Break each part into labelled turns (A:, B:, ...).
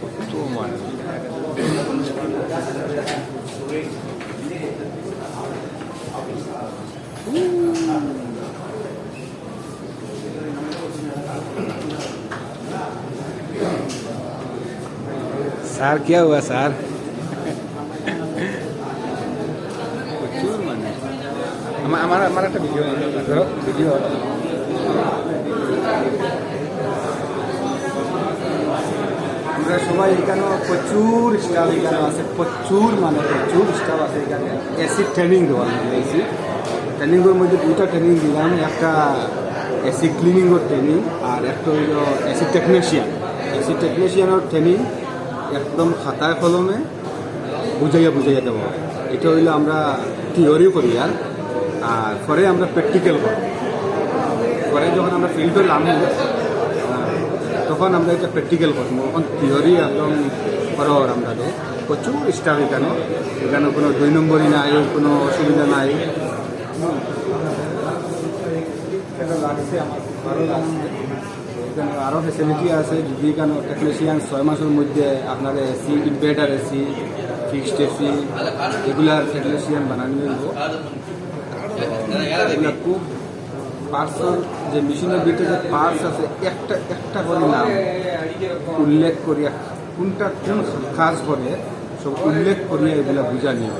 A: কত মাছ सर क्या हुआ सर প্রচুর মানুষ আমার আমার আমার একটা ভিডিও ধরো ভিডিও
B: আমরা সবাই এখানে প্রচুর স্টাফ এখানে আছে প্রচুর মানে প্রচুর স্টাফ আছে এখানে। এসি ট্রেনিং দেওয়া এসি ট্রেনিংয়ের মধ্যে দুইটা ট্রেনিং দিলাম একটা এসি ক্লিনিংয়ের ট্রেনিং আর একটা হইল এসি টেকনিশিয়ান এসি টেকনিশিয়ানের ট্রেনিং একদম খাতায় কলমে বুঝাইয়া বুঝাইয়া দেবো এটা হইল আমরা থিওরি করি আর। আর পরে আমরা প্র্যাকটিক্যাল করি। পরে যখন আমরা ফিল্ডে আহ, তখন আমরা এটা প্র্যাকটিক্যাল করব। এখন থিওরি একদম করর আমরা তো। প্রচুর স্টাফ এখানে এখানে কোনো দুই নম্বরই নাই, কোনো অসুবিধা নাই। লাগছে আমার ভালো এখানে আরও ফেসিলিটি আছে, যদি এখানে টেকনিশিয়ান ছয় মাসের মধ্যে আপনার AC inverter AC fixed AC regular technician বানানো খুব পার্সল যে মেশিনের ভিতরে যে পার্স আছে, একটা একটা করে নাম উল্লেখ করিয়া, কোনটা, কোন কাজ করে, সব উল্লেখ করিয়া এগুলা বুঝা নিয়ে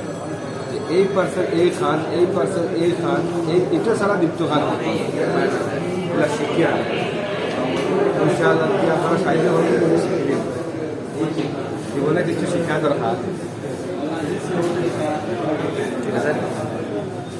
B: যে এই পার্সেল এই খান, এই পার্সেল এই খান, এই, এটা ছাড়া দীপ্ত খান। এগুলা শিখিয়া জীবনে কিছু শিক্ষা দরকার